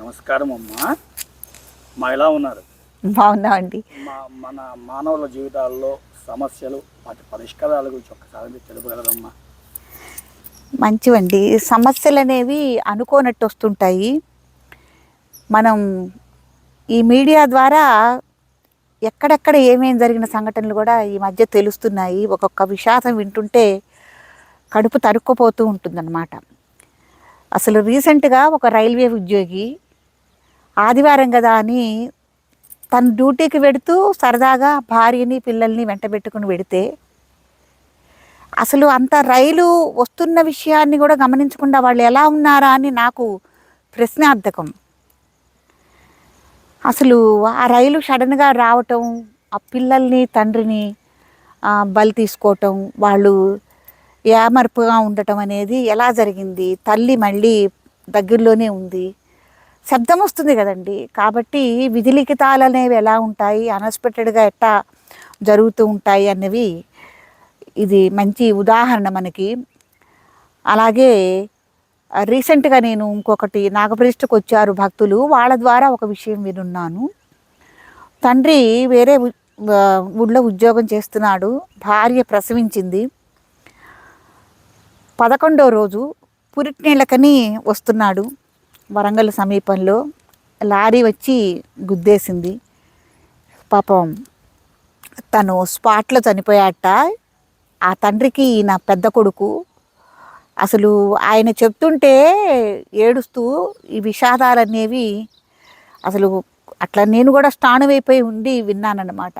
నమస్కారం అమ్మా. మా ఎలా ఉన్నారు? బాగున్నామండి మా మన మానవుల జీవితాల్లో సమస్యలు వాటి పరిష్కారాల గురించి ఒక్కసారి మీరు తెలుపగలరమ్మా. మంచివండి. సమస్యలు అనేవి అనుకోనట్టు వస్తుంటాయి మనం ఈ మీడియా ద్వారా ఎక్కడెక్కడ ఏమేం జరిగిన సంఘటనలు కూడా ఈ మధ్య తెలుస్తున్నాయి. ఒక్కొక్క విషాదం వింటుంటే కడుపు తరుక్కుపోతూ ఉంటుందన్నమాట. అసలు రీసెంట్గా ఒక రైల్వే ఉద్యోగి ఆదివారం కదా అని తన డ్యూటీకి వెడుతూ సరదాగా భార్యని పిల్లల్ని వెంటబెట్టుకుని వెడితే అసలు అంత రైలు వస్తున్న విషయాన్ని కూడా గమనించకుండా వాళ్ళు ఎలా ఉన్నారా అని నాకు ప్రశ్నార్థకం. అసలు ఆ రైలు సడన్గా రావటం ఆ పిల్లల్ని తండ్రిని బలి తీసుకోవటం వాళ్ళు ఏమర్పుగా ఉండటం అనేది ఎలా జరిగింది? తల్లి మళ్ళీ దగ్గరలోనే ఉంది. శబ్దం వస్తుంది కదండి. కాబట్టి విధి లిఖితాలు అనేవి ఎలా ఉంటాయి అన్ఎక్స్పెక్టెడ్గా ఎట్టా జరుగుతూ ఉంటాయి అన్నవి ఇది మంచి ఉదాహరణ మనకి. అలాగే రీసెంట్గా నేను ఇంకొకటి నాగప్రతిష్ఠకు వచ్చారు భక్తులు వాళ్ళ ద్వారా ఒక విషయం వినున్నాను. తండ్రి వేరే ఊళ్ళో ఉద్యోగం చేస్తున్నాడు భార్య ప్రసవించింది. పదకొండో రోజు పురిటినీళ్ళకని వస్తున్నాడు. వరంగల్ సమీపంలో లారీ వచ్చి గుద్దేసింది. పాపం తను స్పాట్లో చనిపోయాట. ఆ తండ్రికి నా పెద్ద కొడుకు. అసలు ఆయన చెప్తుంటే ఏడుస్తూ ఈ విషాదాలు అనేవి అసలు అట్లా నేను కూడా స్థానమైపోయి ఉండి విన్నానన్నమాట.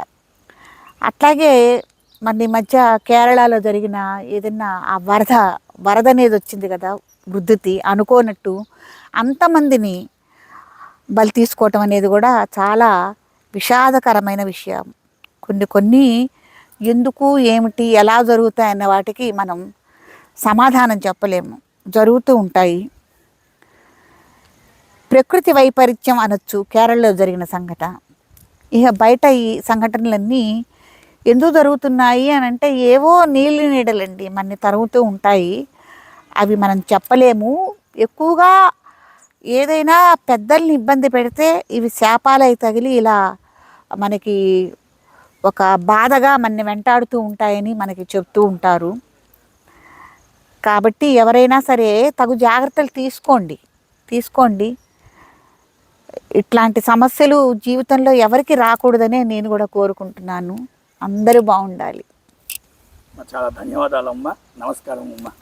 అట్లాగే మన ఈ మధ్య కేరళలో జరిగిన ఏదైనా ఆ వరద వరద అనేది వచ్చింది కదా వృద్ధుతి అనుకోనట్టు అంతమందిని బలి తీసుకోవటం అనేది కూడా చాలా విషాదకరమైన విషయం. కొన్ని కొన్ని ఎందుకు ఏమిటి ఎలా జరుగుతాయి అన్న వాటికి మనం సమాధానం చెప్పలేము. జరుగుతూ ఉంటాయి. ప్రకృతి వైపరీత్యం అనొచ్చు కేరళలో జరిగిన సంఘటన ఇక బయట ఈ సంఘటనలన్నీ ఎందుకు జరుగుతున్నాయి అని అంటే ఏవో నీళ్ళు నీడలండి మనని తరుగుతూ ఉంటాయి. అవి మనం చెప్పలేము. ఎక్కువగా ఏదైనా పెద్దల్ని ఇబ్బంది పెడితే ఇవి శాపాలై తగిలి ఇలా మనకి ఒక బాధగా మన వెంటాడుతూ ఉంటాయని మనకి చెప్తూ ఉంటారు. కాబట్టి ఎవరైనా సరే తగు జాగ్రత్తలు తీసుకోండి. తీసుకోండి. ఇట్లాంటి సమస్యలు జీవితంలో ఎవరికి రాకూడదనే నేను కూడా కోరుకుంటున్నాను. అందరూ బాగుండాలి. చాలా ధన్యవాదాలు అమ్మ నమస్కారం అమ్మా